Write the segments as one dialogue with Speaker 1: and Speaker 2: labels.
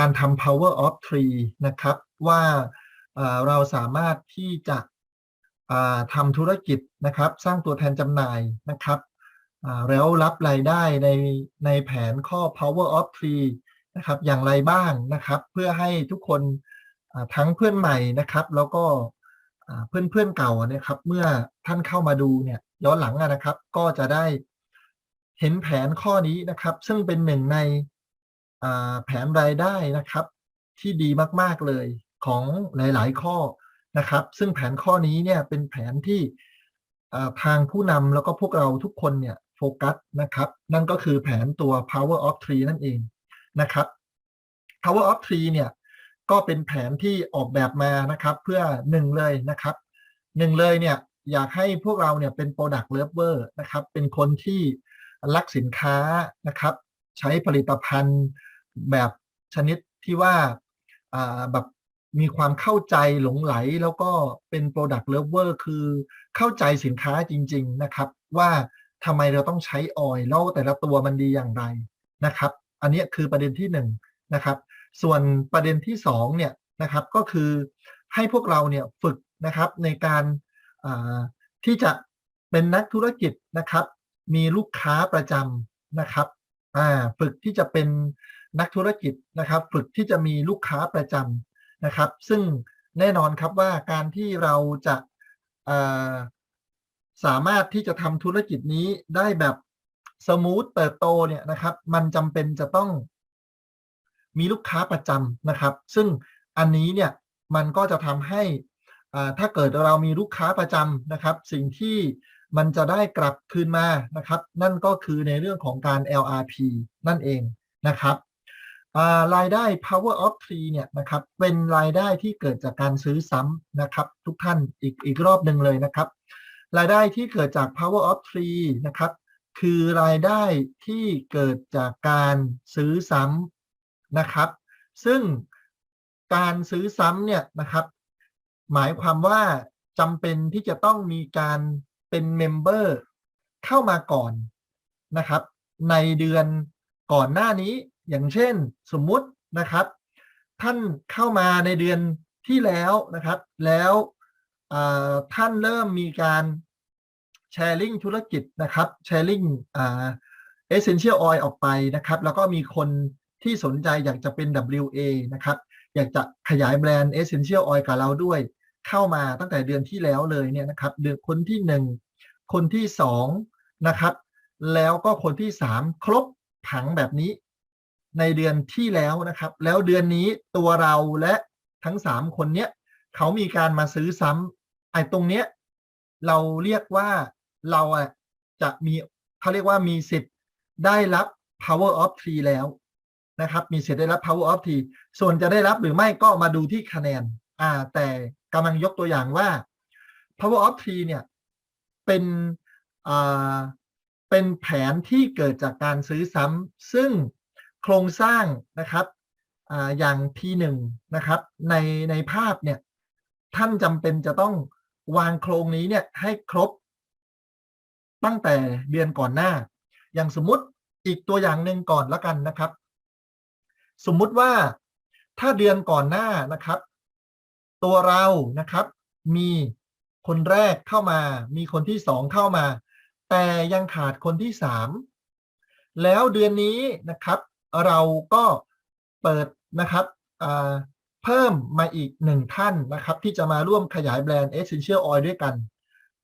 Speaker 1: การทำ power of three นะครับ ว่าเราสามารถที่จะทำธุรกิจนะครับ สร้างตัวแทนจำหน่ายนะครับแล้วรับรายได้ในในแผนข้อ power of three นะครับ อย่างไรบ้างนะครับ เพื่อให้ทุกคนทั้งเพื่อนใหม่นะครับ แล้วก็เพื่อนเพื่อนเก่านะครับ เมื่อท่านเข้ามาดูเนี่ยย้อนหลังนะครับ ก็จะได้เห็นแผนข้อนี้นะครับ ซึ่งเป็นหนึ่งใน แผนรายได้นะครับ ที่ดีมากๆเลยของหลาย ๆ ข้อนะครับ ซึ่งแผนข้อนี้เนี่ยเป็นแผนที่ทางผู้นำแล้วก็พวกเราทุกคนเนี่ยโฟกัสนะครับ นั่นก็คือแผนตัว power of three นั่นเองนะครับ power of three เนี่ยก็เป็นแผนที่ออกแบบมานะครับ เพื่อหนึ่งเลยนะครับหนึ่งเลยเนี่ยอยากให้พวกเราเนี่ยเป็น product lover นะครับ เป็นคนที่รักสินค้านะครับ ใช้ผลิตภัณฑ์ แบบชนิดที่ว่าแบบมีความเข้าใจหลงไหลแล้วก็เป็น product lover คือเข้าใจสินค้าจริง ๆนะครับ ว่าทำไมเราต้องใช้ออยล์แล้วแต่ละตัวมันดีอย่างไรนะครับ อันนี้คือประเด็นที่หนึ่งนะครับ ส่วนประเด็นที่สองเนี่ยนะครับก็คือให้พวกเราเนี่ยฝึกนะครับในการที่จะเป็นนักธุรกิจนะครับ มีลูกค้าประจำนะครับฝึกที่จะเป็น นักธุรกิจนะครับฝึกที่จะมีลูกค้าประจำนะครับ ซึ่งแน่นอนครับว่าการที่เราจะาสามารถที่จะทำธุรกิจนี้ได้แบบสมูทเติบโตเนี่ยนะครับ มันจำเป็นจะต้องมีลูกค้าประจำนะครับ ซึ่งอันนี้เนี่ยมันก็จะทำให้อ่าถ้าเกิดเรามีลูกค้าประจำนะครับ สิ่งที่มันจะได้กลับคืนมานะครับ นั่นก็คือในเรื่องของการ LRP นั่นเองนะครับ รายได้ power of three เนี่ยนะครับเป็นรายได้ที่เกิดจากการซื้อซ้ำนะครับ ทุกท่านอีกอีกรอบหนึ่งเลยนะครับ รายได้ที่เกิดจาก power of three นะครับคือรายได้ที่เกิดจากการซื้อซ้ำนะครับ ซึ่งการซื้อซ้ำเนี่ยนะครับ หมายความว่าจำเป็นที่จะต้องมีการเป็นเมมเบอร์เข้ามาก่อนนะครับ ในเดือนก่อนหน้านี้ อย่างเช่นสมมุตินะครับ ท่านเข้ามาในเดือนที่แล้วนะครับ แล้วท่านเริ่มมีการแชร์ลิงธุรกิจนะครับแชร์ลิงเอ่า essential oil ออกไปนะครับ แล้วก็มีคนที่สนใจอยากจะเป็น WA นะครับ อยากจะขยายแบรนด์ essential oil กับเราด้วย เข้ามาตั้งแต่เดือนที่แล้วเลยเนี่ยนะครับ เดือนคนที่หนึ่งคนที่สองนะครับ แล้วก็คนที่สามครบผังแบบนี้ ในเดือนที่แล้วนะครับ แล้วเดือนนี้ตัวเราและทั้งสามคนเนี้ยเขามีการมาซื้อซ้ำไอ้ตรงเนี้ยเราเรียกว่าเราอะจะมีเขาเรียกว่ามีสิทธิ์ได้รับ power of three แล้วนะครับ มีสิทธิ์ได้รับ power of three ส่วนจะได้รับหรือไม่ก็มาดูที่คะแนนอ่าแต่กำลังยกตัวอย่างว่า power of three เนี่ยเป็นอ่าเป็นแผนที่เกิดจากการซื้อซ้ำซึ่ง โครงสร้างนะครับอ่าอย่าง T1 นะครับ ในในภาพเนี่ยท่านจำเป็นจะต้องวางโครงนี้เนี่ยให้ครบ ตั้งแต่เดือนก่อนหน้า อย่างสมมุติอีกตัวอย่างหนึ่งก่อนละกันนะครับ สมมุติว่าถ้าเดือนก่อนหน้านะครับ ตัวเรานะครับ มีคนแรกเข้ามา มีคนที่สองเข้ามา แต่ยังขาดคนที่สามแล้วเดือนนี้นะครับ เราก็เปิดนะครับเพิ่มมาอีกหนึ่งท่านนะครับ ที่จะมาร่วมขยายแบรนด์ Essential Oil ด้วยกัน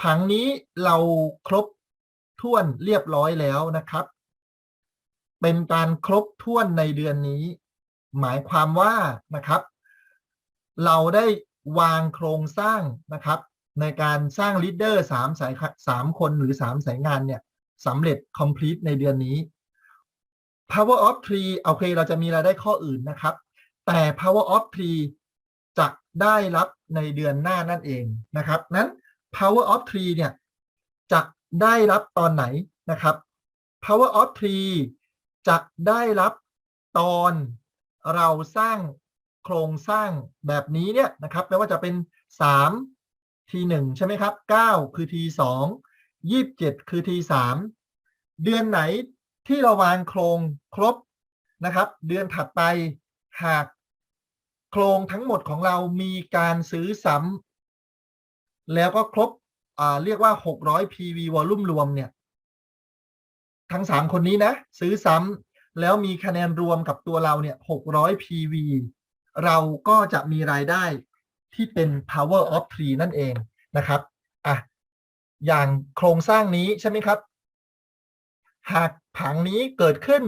Speaker 1: ผังนี้เราครบถ้วนเรียบร้อยแล้วนะครับ เป็นการครบถ้วนในเดือนนี้ หมายความว่านะครับ เราได้วางโครงสร้างนะครับ ในการสร้างลีดเดอร์สามสายสามคนหรือสามสายงานเนี่ยสำเร็จ complete ในเดือนนี้ power of three โอเค เราจะมีรายได้ข้ออื่นนะครับ แต่ power of three จะได้รับในเดือนหน้านั่นเองนะครับ นั้น power of three เนี่ยจะได้รับตอนไหนนะครับ power of three จะได้รับตอนเราสร้างโครงสร้างแบบนี้เนี่ยนะครับไม่ว่าจะเป็น3 t 1ใช่ไหมครับ 9 คือ t 2 27 คือ t 3เดือนไหน ที่เราวางโครงครบนะครับ เดือนถัดไปหากโครงทั้งหมดของเรามีการซื้อซ้ำแล้วก็ครบเรียกว่า 600 PV วอลลุ่มรวมเนี่ย ทั้งสามคนนี้นะ ซื้อซ้ำแล้วมีคะแนนรวมกับตัวเราเนี่ย 600 PV เราก็จะมีรายได้ที่เป็น power of three นั่นเองนะครับอะอย่างโครงสร้างนี้ใช่ไหมครับ หาก ผังนี้เกิดขึ้น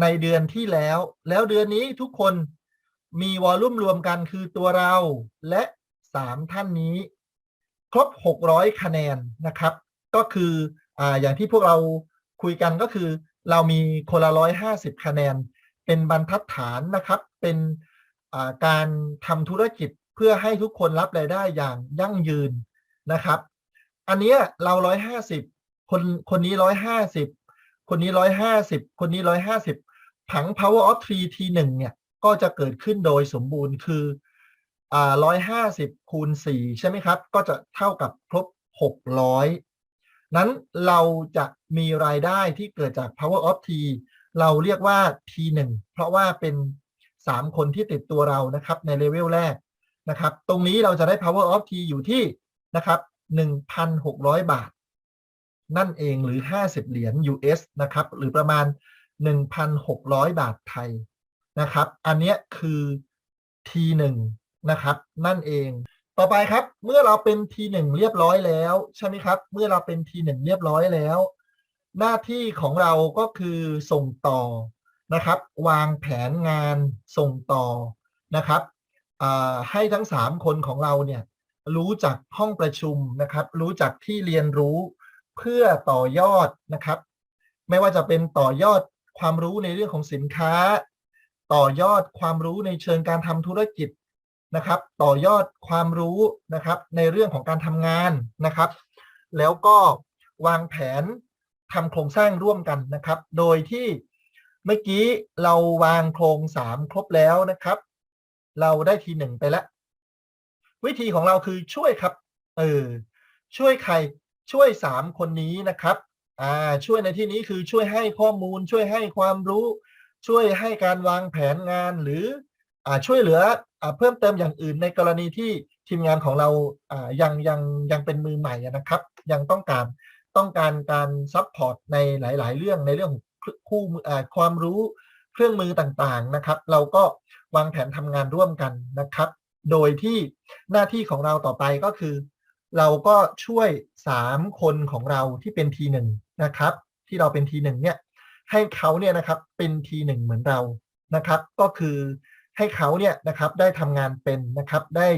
Speaker 1: ในเดือนที่แล้ว แล้วเดือนนี้ทุกคนมีวอลลุ่มรวมกันคือตัวเราและสามท่านนี้ ครบ 600 คะแนนนะครับ ก็คืออ่าอย่างที่พวกเราคุยกันก็คือ เรามีคนละ150คะแนน เป็นบรรทัดฐานนะครับ เป็นอ่าการทำธุรกิจเพื่อให้ทุกคนรับรายได้อย่างยั่งยืนนะครับ อันเนี้ยเรา150คนคนนี้150 คนนี้150คนนี้150ผัง power of three t หนึ่งเนี่ยก็จะเกิดขึ้นโดยสมบูรณ์คืออ่า150คูณ4ใช่ไหมครับ ก็จะเท่ากับครบ600นั้นเราจะมีรายได้ที่เกิดจาก power of t เราเรียกว่า t 1เพราะว่าเป็น 3 คนที่ติดตัวเรานะครับในเลเวลแรกนะครับ ตรงนี้เราจะได้ power of t อยู่ที่นะครับ1,600 บาท นั่นเองหรือ 50 เหรียญ US นะครับ หรือประมาณ 1,600 บาทไทยนะครับ อันเนี้ยคือ T1 นะครับ นั่นเอง ต่อไปครับ เมื่อเราเป็น T1 เรียบร้อยแล้ว ใช่ไหมครับ เมื่อเราเป็น T1 เรียบร้อยแล้ว หน้าที่ของเราก็คือส่งต่อนะครับ วางแผนงานส่งต่อนะครับให้ทั้ง 3 คนของเราเนี่ยรู้จักห้องประชุมนะครับ รู้จักที่เรียนรู้ เพื่อต่อยอดนะครับ ไม่ว่าจะเป็นต่อยอดความรู้ในเรื่องของสินค้า ต่อยอดความรู้ในเชิงการทำธุรกิจนะครับ ต่อยอดความรู้นะครับ ในเรื่องของการทำงานนะครับ แล้วก็วางแผนทำโครงสร้างร่วมกันนะครับ โดยที่เมื่อกี้เราวางโครงสามครบแล้วนะครับ เราได้ทีหนึ่งไปแล้ว วิธีของเราคือช่วยครับ เออ ช่วยใคร ช่วยสามคนนี้นะครับอ่าช่วยในที่นี้คือช่วยให้ข้อมูล ช่วยให้ความรู้ ช่วยให้การวางแผนงานหรืออ่าช่วยเหลืออ่าเพิ่มเติมอย่างอื่นในกรณีที่ทีมงานของเราอ่ายังยังยังเป็นมือใหม่นะครับ ยังต้องการต้องการการซัพพอร์ตในหลาย ๆ เรื่องในเรื่องของคู่อ่าความรู้เครื่องมือต่างๆนะครับ เราก็วางแผนทำงานร่วมกันนะครับ โดยที่หน้าที่ของเราต่อไปก็คือ เราก็ช่วยสามคนของเราที่เป็นทีหนึ่งนะครับ ที่เราเป็นทีหนึ่งเนี่ยให้เขาเนี่ยนะครับเป็นทีหนึ่งเหมือนเรานะครับ ก็คือให้เขาเนี่ยนะครับได้ทำงานเป็นนะครับได้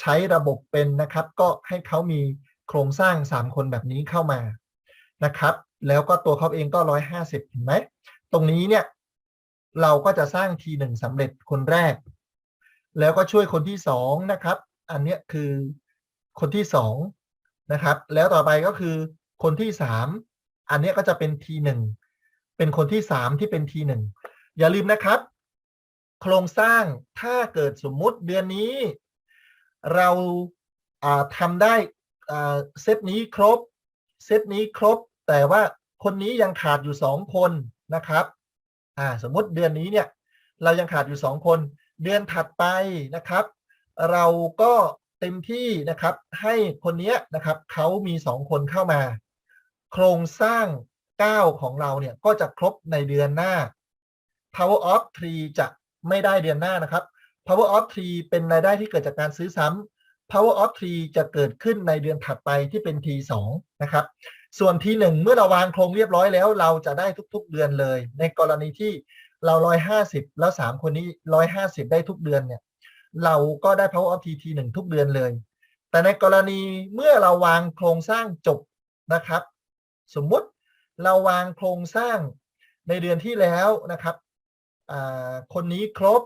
Speaker 1: ใช้ระบบเป็นนะครับ ก็ให้เขามีโครงสร้างสามคนแบบนี้เข้ามานะครับ แล้วก็ตัวเขาเองก็ร้อยห้าสิบเห็นไหมตรงนี้เนี่ยเราก็จะสร้างทีหนึ่งสำเร็จคนแรก แล้วก็ช่วยคนที่สองนะครับ อันเนี้ยคือ คนที่สองนะครับ แล้วต่อไปก็คือคนที่สามอันนี้ก็จะเป็นทีหนึ่งเป็นคนที่สามที่เป็นทีหนึ่งอย่าลืมนะครับ โครงสร้างถ้าเกิดสมมุติเดือนนี้ เราทำได้เซตนี้ครบ เซตนี้ครบ แต่ว่าคนนี้ยังขาดอยู่สองคนนะครับสมมติเดือนนี้เนี่ย เรายังขาดอยู่สองคน เดือนถัดไปนะครับ เราก็ เต็มที่นะครับ ให้คนเนี้ยนะครับเขามีสองคนเข้ามา โครงสร้างก้าวของเราเนี่ยก็จะครบในเดือนหน้า power of tree จะไม่ได้เดือนหน้านะครับ power of tree เป็นรายได้ที่เกิดจากการซื้อซ้ำ power of tree จะเกิดขึ้นในเดือนถัดไปที่เป็น t สองนะครับ ส่วน t หนึ่งเมื่อเราวางโครงเรียบร้อยแล้ว เราจะได้ทุกๆเดือนเลย ในกรณีที่เราร้อยห้าสิบแล้วสามคนนี้ร้อยห้าสิบได้ทุกเดือนเนี่ย เราก็ได้ power of t t หนึ่งทุกเดือนเลย แต่ในกรณีเมื่อเราวางโครงสร้างจบนะครับ สมมุติเราวางโครงสร้างในเดือนที่แล้วนะครับคนนี้ครบ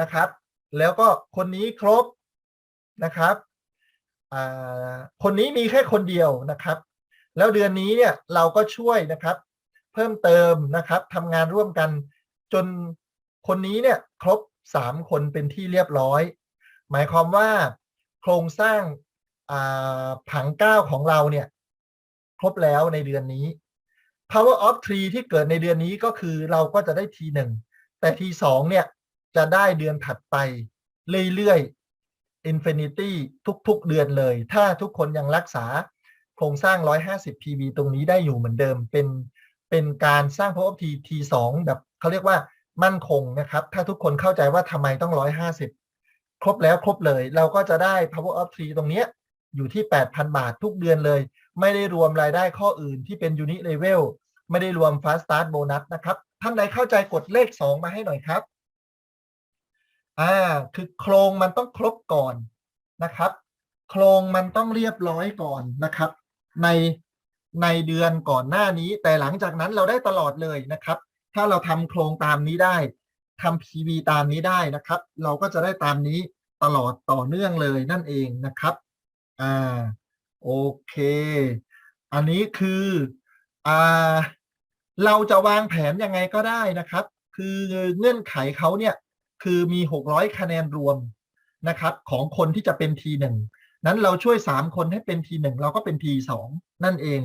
Speaker 1: นะครับ แล้วก็คนนี้ครบนะครับคนนี้มีแค่คนเดียวนะครับ แล้วเดือนนี้เนี่ยเราก็ช่วยนะครับ เพิ่มเติมนะครับทำงานร่วมกันจนคนนี้เนี่ยครบ สามคนเป็นที่เรียบร้อย หมายความว่าโครงสร้างาผังก้าของเราเนี่ย ครบแล้วในเดือนนี้ power of tree ที่เกิดในเดือนนี้ก็คือเราก็จะได้ t หนึ่งแต่ทีสองเนี่ยจะได้เดือนถัดไป เรื่อยๆ Infinity ทุกๆ เดือนเลย ถ้าทุกคนยังรักษาโครงสร้าง 150 PV ตรงนี้ได้อยู่เหมือนเดิม เป็นเป็นการสร้าง Power of T T2 แบบเขาเรียกว่า มั่นคงนะครับ ถ้าทุกคนเข้าใจว่าทำไมต้อง 150 ครบแล้วครบเลย เราก็จะได้ Power of three ตรงเนี้ยอยู่ที่ 8,000 บาททุกเดือนเลย ไม่ได้รวมรายได้ข้ออื่นที่เป็น Unit Level ไม่ได้รวม Fast Start Bonus นะครับ ท่านใดเข้าใจกดเลข 2 มาให้หน่อยครับ อ่า คือโครงมันต้องครบก่อนนะครับ โครงมันต้องเรียบร้อยก่อนนะครับ ในในเดือนก่อนหน้านี้ แต่หลังจากนั้นเราได้ตลอดเลยนะครับ ถ้าเราทำโครงตามนี้ได้ทำ PV ตามนี้ได้นะครับ เราก็จะได้ตามนี้ตลอดต่อเนื่องเลยนั่นเองนะครับอ่าโอเค อันนี้คืออ่าเราจะวางแผนยังไงก็ได้นะครับ คือเงื่อนไขเขาเนี่ยคือมี 600 คะแนนรวมนะครับ ของคนที่จะเป็น T1 นั้นเราช่วย 3 คนให้เป็น T1 เราก็เป็น T2 นั่นเอง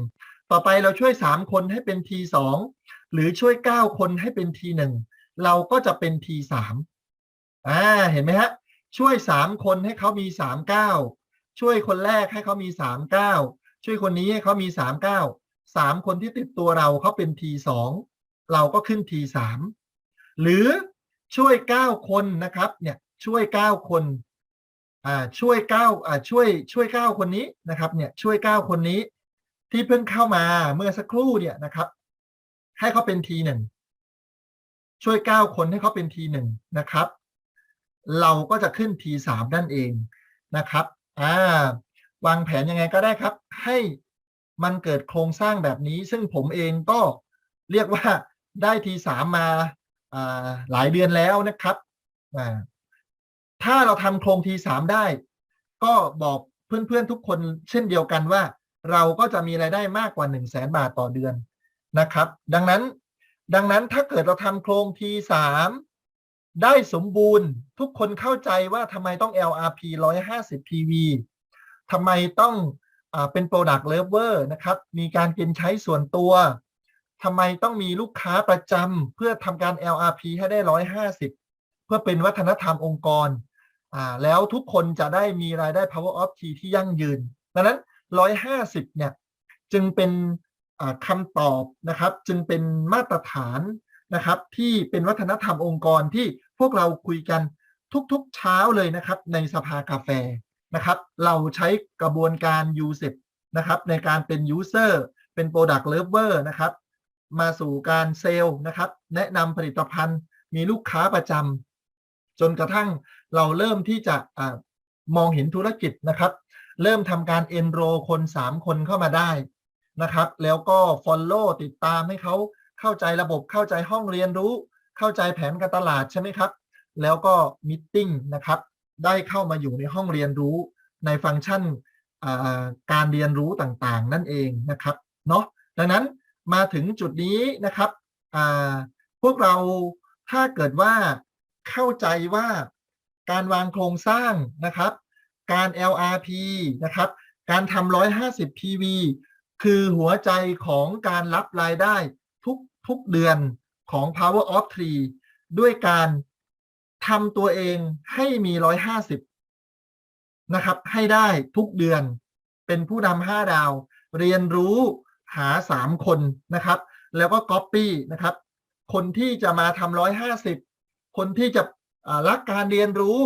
Speaker 1: ต่อไปเราช่วย 3 คนให้เป็น T2 หรือช่วย 9 คนให้เป็น T1 เราก็จะเป็น T3 อ่าเห็นไหมฮะ ช่วย 3 คนให้เขามี 39 ช่วยคนแรกให้เขามี 39 ช่วยคนนี้ให้เขามี 39 3 คนที่ติดตัวเราเขาเป็น T2 เราก็ขึ้น T3 หรือช่วย 9 คนนะครับเนี่ยช่วย 9 คนอ่าช่วย9อ่าช่วยช่วย9คนนี้นะครับเนี่ยช่วย9คนนี้ที่เพิ่งเข้ามาเมื่อสักครู่เนี่ยนะครับ ให้เขาเป็น T1 ช่วย9คนให้เขาเป็น T1 นะครับ เราก็จะขึ้น T3 นั่นเองนะครับอ่าวางแผนยังไงก็ได้ครับ ให้มันเกิดโครงสร้างแบบนี้ ซึ่งผมเองก็เรียกว่าได้ T3 มาอ่าหลายเดือนแล้วนะครับอ่าถ้าเราทำโครง T3 ได้ ก็บอกเพื่อนๆทุกคนเช่นเดียวกันว่า เราก็จะมีรายได้มากกว่า1 0 0 0 0แสนบาทต่อเดือน นะครับ ดังนั้นดังนั้นถ้าเกิดเราทำโครง T3 ได้สมบูรณ์ทุกคนเข้าใจว่าทำไมต้อง LRP 150 PV ทำไมต้องอเป็น Product Lover นะครับ มีการกินใช้ส่วนตัวทำไมต้องมีลูกค้าประจำเพื่อทำการ LRP ให้ได้ 150 เพื่อเป็นวัฒนธรรมองค์กร แล้วทุกคนจะได้มีรายได้ Power of T ที่ยั่งยืน ดังนั้น 150 เนี่ย จึงเป็น คำตอบนะครับ จึงเป็นมาตรฐานนะครับ ที่เป็นวัฒนธรรมองค์กรที่พวกเราคุยกันทุกๆเช้าเลยนะครับ ในสภากาแฟนะครับ เราใช้กระบวนการ USEP นะครับ ในการเป็น User เป็น Product Lover นะครับ มาสู่การเซลล์นะครับ แนะนำผลิตภัณฑ์มีลูกค้าประจำจนกระทั่งเราเริ่มที่จะอะมองเห็นธุรกิจนะครับ เริ่มทำการ enroll คน 3 คนเข้ามาได้ นะครับ แล้วก็ follow ติดตามให้เขาเข้าใจระบบเข้าใจห้องเรียนรู้ เข้าใจแผนการตลาดใช่ไหมครับ แล้วก็มิทติ้งนะครับ ได้เข้ามาอยู่ในห้องเรียนรู้ในฟังก์ชันการเรียนรู้ต่างๆ นั่นเองนะครับเนาะดังนั้นมาถึงจุดนี้นะครับพวกเราถ้าเกิดว่าเข้าใจว่าการวางโครงสร้างนะครับ การ LRP นะครับ การทำ150 PV คือหัวใจของการรับรายได้ทุกทุกเดือนของ Power of Three ด้วยการทำตัวเองให้มี 150 นะครับ ให้ได้ทุกเดือนเป็นผู้นำ5ดาว เรียนรู้หา3คนนะครับ แล้วก็ Copy นะครับ คนที่จะมาทำ150คนที่จะรักการเรียนรู้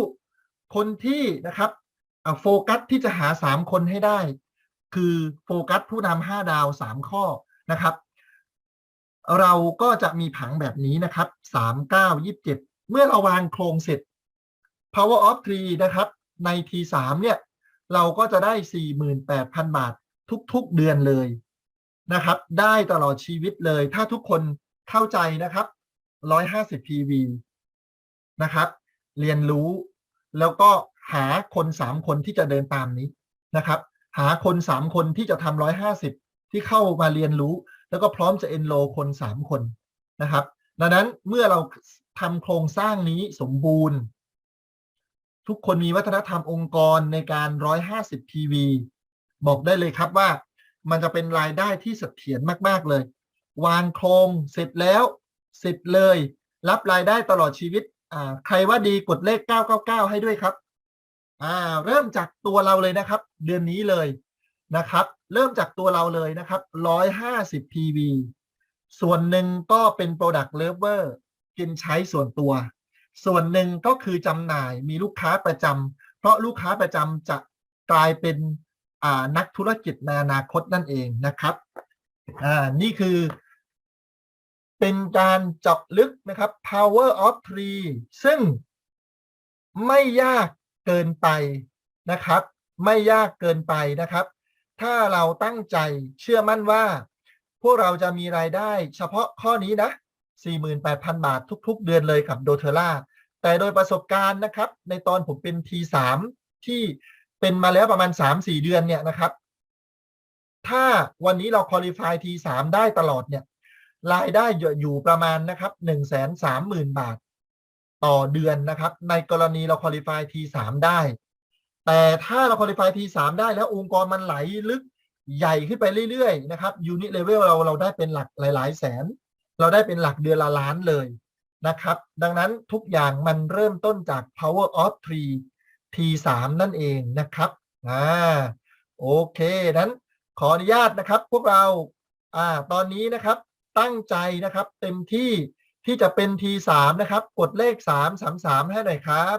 Speaker 1: คนที่นะครับโฟกัสที่จะหา3คนให้ได้ คือโฟกัสผู้นำ5ดาว3ข้อนะครับ เราก็จะมีผังแบบนี้นะครับ3 9 27เจ็ดเมื่อเราวางโครงเสร็จ power of 3นะครับ ใน T3 เนี่ย เราก็จะได้48,000บาททุกๆเดือนเลยนะครับ ได้ตลอดชีวิตเลย ถ้าทุกคนเข้าใจนะครับ150 PV นะครับ เรียนรู้แล้วก็หาคนสามคนที่จะเดินตามนี้นะครับ หาคนสามคนที่จะทำร้อยห้าสิบที่เข้ามาเรียนรู้ แล้วก็พร้อมจะเอนโลคนสามคนนะครับ ดังนั้นเมื่อเราทำโครงสร้างนี้สมบูรณ์ ทุกคนมีวัฒนธรรมองค์กรในการร้อยห้าสิบ PV บอกได้เลยครับว่ามันจะเป็นรายได้ที่เสถียรมาก ๆ เลย วางโครงเสร็จแล้ว เสร็จเลย รับรายได้ตลอดชีวิตใครว่าดีกดเลข 999 ให้ด้วยครับ อ่าเริ่มจากตัวเราเลยนะครับ เดือนนี้เลยนะครับ เริ่มจากตัวเราเลยนะครับ150 PV ส่วนหนึ่งก็เป็น Product Lover กินใช้ส่วนตัว ส่วนหนึ่งก็คือจำหน่ายมีลูกค้าประจำเพราะลูกค้าประจำจะกลายเป็นอ่านักธุรกิจในอนาคตนั่นเองนะครับอ่านี่คือ เป็นการเจาะลึกนะครับ power of three ซึ่งไม่ยาก เกินไปนะครับ ไม่ยากเกินไปนะครับ ถ้าเราตั้งใจเชื่อมั่นว่า พวกเราจะมีรายได้เฉพาะข้อนี้นะ 48,000 บาททุก ๆ เดือนเลยกับโดเทล่าแต่โดยประสบการณ์นะครับ ในตอนผมเป็น T3 ที่เป็นมาแล้วประมาณ 3-4 เดือนเนี่ยนะครับ ถ้าวันนี้เรา qualify T3 ได้ตลอดเนี่ยรายได้อยู่ประมาณนะครับ 1 3 0 0 0 0 บาท ต่อเดือนนะครับ ในกรณีเรา qualify T3 ได้ แต่ถ้าเรา qualify T3 ได้แล้วองค์กรมันไหลลึกใหญ่ขึ้นไปเรื่อยๆนะครับ unit level เราเราได้เป็นหลักหลาย ๆ แสน เราได้เป็นหลักเดือนละล้านเลยนะครับ ดังนั้นทุกอย่างมันเริ่มต้นจาก power of three T3 นั่นเองนะครับอ่าโอเคนั้นขออนุญาตนะครับ พวกเราอ่าตอนนี้นะครับตั้งใจนะครับเต็มที่ ที่จะเป็น T3 นะครับ กดเลข 3 3 3 ให้หน่อยครับ